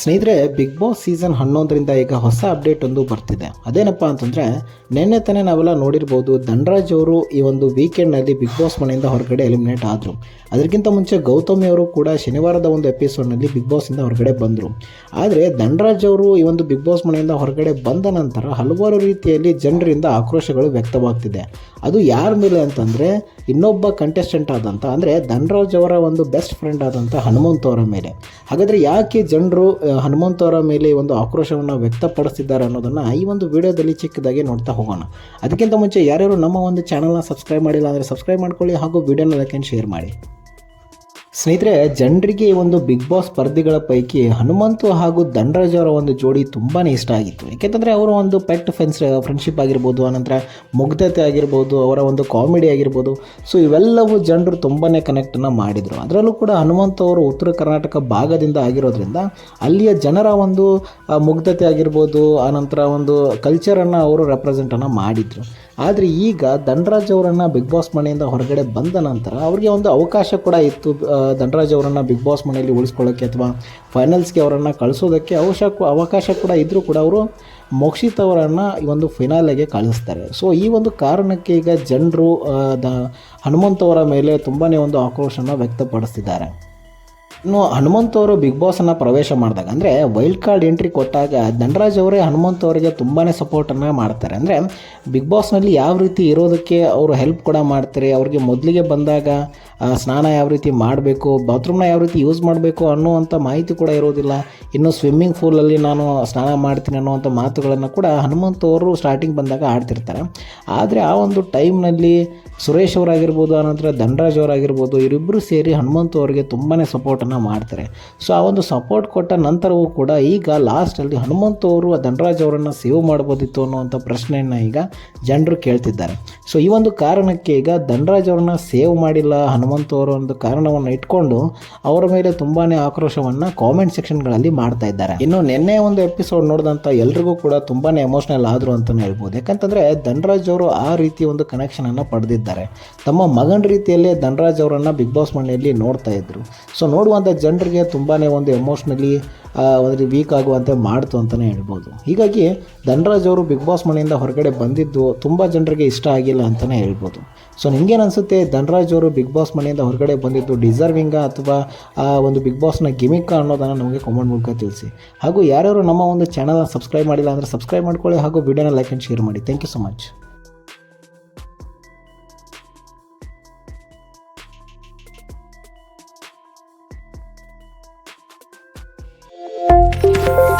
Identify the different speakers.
Speaker 1: ಸ್ನೇಹಿತರೆ big boss season ಹನ್ನೊಂದರಿಂದ ಈಗ ಹೊಸ ಅಪ್ಡೇಟ್ ಒಂದು ಬರ್ತಿದೆ. ಅದೇನಪ್ಪ ಅಂತಂದರೆ, ನಿನ್ನೆ ತಾನೇ ನಾವೆಲ್ಲ ನೋಡಿರ್ಬೋದು ಧನರಾಜ್ ಅವರು ಈ ಒಂದು ವೀಕೆಂಡ್ನಲ್ಲಿ ಬಿಗ್ ಬಾಸ್ ಮನೆಯಿಂದ ಹೊರಗಡೆ ಎಲಿಮಿನೇಟ್ ಆದರು. ಅದಕ್ಕಿಂತ ಮುಂಚೆ ಗೌತಮಿ ಅವರು ಕೂಡ ಶನಿವಾರದ ಒಂದು ಎಪಿಸೋಡ್ನಲ್ಲಿ ಬಿಗ್ ಬಾಸಿಂದ ಹೊರಗಡೆ ಬಂದರು. ಆದರೆ ಧನರಾಜ್ ಅವರು ಈ ಒಂದು ಬಿಗ್ ಬಾಸ್ ಮನೆಯಿಂದ ಹೊರಗಡೆ ಬಂದ ನಂತರ ಹಲವಾರು ರೀತಿಯಲ್ಲಿ ಜನರಿಂದ ಆಕ್ರೋಶಗಳು ವ್ಯಕ್ತವಾಗ್ತಿದೆ. ಅದು ಯಾರ ಮೇಲೆ ಅಂತಂದರೆ, ಇನ್ನೊಬ್ಬ ಕಂಟೆಸ್ಟೆಂಟ್ ಆದಂತ, ಅಂದರೆ ಧನರಾಜ್ ಅವರ ಒಂದು ಬೆಸ್ಟ್ ಫ್ರೆಂಡ್ ಆದಂಥ ಹನುಮಂತ ಅವರ ಮೇಲೆ. ಹಾಗಾದರೆ ಯಾಕೆ ಜನರು ಹನುಮಂತ್ ಅವರ ಮೇಲೆ ಒಂದು ಆಕ್ರೋಶವನ್ನು ವ್ಯಕ್ತಪಡಿಸಿದ್ದಾರೆ ಅನ್ನೋದನ್ನು ಈ ಒಂದು ವಿಡಿಯೋದಲ್ಲಿ ಚಿಕ್ಕದಾಗಿ ನೋಡ್ತಾ ಹೋಗೋಣ. ಅದಕ್ಕಿಂತ ಮುಂಚೆ ಯಾರ್ಯಾರು ನಮ್ಮ ಒಂದು ಚಾನಲ್ನ ಸಬ್ಸ್ಕ್ರೈಬ್ ಮಾಡಿಲ್ಲ ಅಂದರೆ ಸಬ್ಸ್ಕ್ರೈಬ್ ಮಾಡ್ಕೊಳ್ಳಿ ಹಾಗೂ ವಿಡಿಯೋನ ಲೈಕ್ ಆ್ಯಂಡ್ ಶೇರ್ ಮಾಡಿ. ಸ್ನೇಹಿತರೆ, ಜನರಿಗೆ ಒಂದು ಬಿಗ್ ಬಾಸ್ ಸ್ಪರ್ಧಿಗಳ ಪೈಕಿ ಹನುಮಂತು ಹಾಗೂ ಧನರಾಜ್ ಅವರ ಒಂದು ಜೋಡಿ ತುಂಬಾ ಇಷ್ಟ ಆಗಿತ್ತು. ಏಕೆಂದರೆ ಅವರ ಒಂದು ಪೆಟ್ ಫ್ರೆಂಡ್ಸ್ ಫ್ರೆಂಡ್ಶಿಪ್ ಆಗಿರ್ಬೋದು, ಆನಂತರ ಮುಗ್ಧತೆ ಆಗಿರ್ಬೋದು, ಅವರ ಒಂದು ಕಾಮಿಡಿ ಆಗಿರ್ಬೋದು. ಸೊ ಇವೆಲ್ಲವೂ ಜನರು ತುಂಬಾ ಕನೆಕ್ಟನ್ನು ಮಾಡಿದರು. ಅದರಲ್ಲೂ ಕೂಡ ಹನುಮಂತು ಅವರು ಉತ್ತರ ಕರ್ನಾಟಕ ಭಾಗದಿಂದ ಆಗಿರೋದ್ರಿಂದ ಅಲ್ಲಿಯ ಜನರ ಒಂದು ಮುಗ್ಧತೆ ಆಗಿರ್ಬೋದು, ಆನಂತರ ಒಂದು ಕಲ್ಚರನ್ನು ಅವರು ರೆಪ್ರೆಸೆಂಟನ್ನು ಮಾಡಿದರು. ಆದರೆ ಈಗ ಧನರಾಜ್ ಅವರನ್ನು ಬಿಗ್ ಬಾಸ್ ಮನೆಯಿಂದ ಹೊರಗಡೆ ಬಂದ ನಂತರ ಅವರಿಗೆ ಒಂದು ಅವಕಾಶ ಕೂಡ ಇತ್ತು ಧನರಾಜ್ ಅವರನ್ನು ಬಿಗ್ ಬಾಸ್ ಮನೆಯಲ್ಲಿ ಉಳಿಸ್ಕೊಳ್ಳೋಕ್ಕೆ ಅಥವಾ ಫೈನಲ್ಸ್ಗೆ ಅವರನ್ನು ಕಳಿಸೋದಕ್ಕೆ ಅವಕಾಶ ಅವಕಾಶ ಕೂಡ ಇದ್ದರೂ ಕೂಡ ಅವರು ಮೋಕ್ಷಿತ್ ಅವರನ್ನು ಈ ಒಂದು ಫಿನಾಲೆಗೆ ಕಳಿಸ್ತಾರೆ. ಸೊ ಈ ಒಂದು ಕಾರಣಕ್ಕೆ ಈಗ ಜನರು ದ ಹನುಮಂತವರ ಮೇಲೆ ತುಂಬಾ ಒಂದು ಆಕ್ರೋಶನ ವ್ಯಕ್ತಪಡಿಸ್ತಿದ್ದಾರೆ. ಇನ್ನು ಹನುಮಂತ್ ಅವರು ಬಿಗ್ ಬಾಸನ್ನು ಪ್ರವೇಶ ಮಾಡಿದಾಗ, ಅಂದರೆ ವೈಲ್ಡ್ ಕಾರ್ಡ್ ಎಂಟ್ರಿ ಕೊಟ್ಟಾಗ ಧನರಾಜ್ ಅವರೇ ಹನುಮಂತ್ ಅವರಿಗೆ ತುಂಬಾ ಸಪೋರ್ಟನ್ನು ಮಾಡ್ತಾರೆ. ಅಂದರೆ ಬಿಗ್ ಬಾಸ್ನಲ್ಲಿ ಯಾವ ರೀತಿ ಇರೋದಕ್ಕೆ ಅವರು ಹೆಲ್ಪ್ ಕೂಡ ಮಾಡ್ತಾರೆ, ಅವ್ರಿಗೆ ಮೊದಲಿಗೆ ಬಂದಾಗ ಸ್ನಾನ ಯಾವ ರೀತಿ ಮಾಡಬೇಕು ಬಾತ್ರೂಮ್ನ ಯಾವ ರೀತಿ ಯೂಸ್ ಮಾಡಬೇಕು ಅನ್ನುವಂಥ ಮಾಹಿತಿ ಕೂಡ ಇರೋದಿಲ್ಲ. ಇನ್ನು ಸ್ವಿಮ್ಮಿಂಗ್ ಪೂಲಲ್ಲಿ ನಾನು ಸ್ನಾನ ಮಾಡ್ತೀನಿ ಅನ್ನುವಂಥ ಮಾತುಗಳನ್ನು ಕೂಡ ಹನುಮಂತ ಅವರು ಸ್ಟಾರ್ಟಿಂಗ್ ಬಂದಾಗ ಆಡ್ತಿರ್ತಾರೆ ಆದರೆ ಆ ಒಂದು ಟೈಮ್ನಲ್ಲಿ ಸುರೇಶ್ ಅವರಾಗಿರ್ಬೋದು ಆನಂತರ ಧನರಾಜ್ ಅವರಾಗಿರ್ಬೋದು ಇವರಿಬ್ಬರು ಸೇರಿ ಹನುಮಂತ ಅವರಿಗೆ ತುಂಬಾ ಸಪೋರ್ಟನ್ನು ಮಾಡ್ತಾರೆ. ಸೊ ಆ ಒಂದು ಸಪೋರ್ಟ್ ಕೊಟ್ಟ ನಂತರವೂ ಕೂಡ ಈಗ ಲಾಸ್ಟಲ್ಲಿ ಹನುಮಂತ ಅವರು ಧನರಾಜ್ ಅವರನ್ನು ಸೇವ್ ಮಾಡ್ಬೋದಿತ್ತು ಅನ್ನುವಂಥ ಪ್ರಶ್ನೆಯನ್ನು ಈಗ ಜನರು ಕೇಳ್ತಿದ್ದಾರೆ. ಸೊ ಈ ಒಂದು ಕಾರಣಕ್ಕೆ ಈಗ ಧನರಾಜ್ ಅವ್ರನ್ನ ಸೇವ್ ಮಾಡಿಲ್ಲ, ಹನುಮಂತ ಅವರು ಒಂದು ಕಾರಣವನ್ನು ಇಟ್ಕೊಂಡು ಅವರ ಮೇಲೆ ತುಂಬಾ ಆಕ್ರೋಶವನ್ನು ಕಾಮೆಂಟ್ ಸೆಕ್ಷನ್ಗಳಲ್ಲಿ ಮಾಡ್ತಾ ಇದ್ದಾರೆ. ಇನ್ನು ನಿನ್ನೆ ಒಂದು ಎಪಿಸೋಡ್ ನೋಡಿದಂಥ ಎಲ್ರಿಗೂ ಕೂಡ ತುಂಬಾ ಎಮೋಷನಲ್ ಆದರು ಅಂತಲೇ ಹೇಳ್ಬೋದು. ಯಾಕಂತಂದರೆ ಧನರಾಜ್ ಅವರು ಆ ರೀತಿ ಒಂದು ಕನೆಕ್ಷನನ್ನು ಪಡೆದಿದ್ದಾರೆ. ತಮ್ಮ ಮಗನ ರೀತಿಯಲ್ಲೇ ಧನರಾಜ್ ಅವರನ್ನು ಬಿಗ್ ಬಾಸ್ ಮನೆಯಲ್ಲಿ ನೋಡ್ತಾ ಇದ್ರು. ಸೊ ನೋಡುವಂಥ ಜನರಿಗೆ ತುಂಬಾ ಒಂದು ಎಮೋಷ್ನಲಿ ಒಂದು ವೀಕ್ ಆಗುವಂತೆ ಮಾಡ್ತು ಅಂತಲೇ ಹೇಳ್ಬೋದು. ಹೀಗಾಗಿ ಧನರಾಜ್ ಅವರು ಬಿಗ್ ಬಾಸ್ ಮನೆಯಿಂದ ಹೊರಗಡೆ ಬಂದಿದ್ದು ತುಂಬ ಜನರಿಗೆ ಇಷ್ಟ ಆಗಿಲ್ಲ ಅಂತಲೇ ಹೇಳ್ಬೋದು. ಸೊ ನಿಮಗೇನು ಅನಿಸುತ್ತೆ? ಧನರಾಜ್ ಅವರು ಬಿಗ್ ಬಾಸ್ ಮನೆಯಿಂದ ಹೊರಗಡೆ ಬಂದಿದ್ದು ಡಿಸರ್ವಿಂಗಾ ಅಥವಾ, ಆ, ಒಂದು ಬಿಗ್ ಬಾಸ್ನ ಗಿಮಿಕ್ಕ ಅನ್ನೋದನ್ನು ನಮಗೆ ಕಮೆಂಟ್ ಮೂಲಕ ತಿಳಿಸಿ. ಹಾಗೂ ಯಾರ್ಯಾರು ನಮ್ಮ ಒಂದು ಚಾನಲ್ನ ಸಬ್ಸ್ಕ್ರೈಬ್ ಮಾಡಿಲ್ಲ ಅಂದರೆ ಸಬ್ಸ್ಕ್ರೈಬ್ ಮಾಡ್ಕೊಳ್ಳಿ ಹಾಗೂ ವಿಡಿಯೋನ ಲೈಕ್ ಆ್ಯಂಡ್ ಶೇರ್ ಮಾಡಿ. Thank you so much Bye.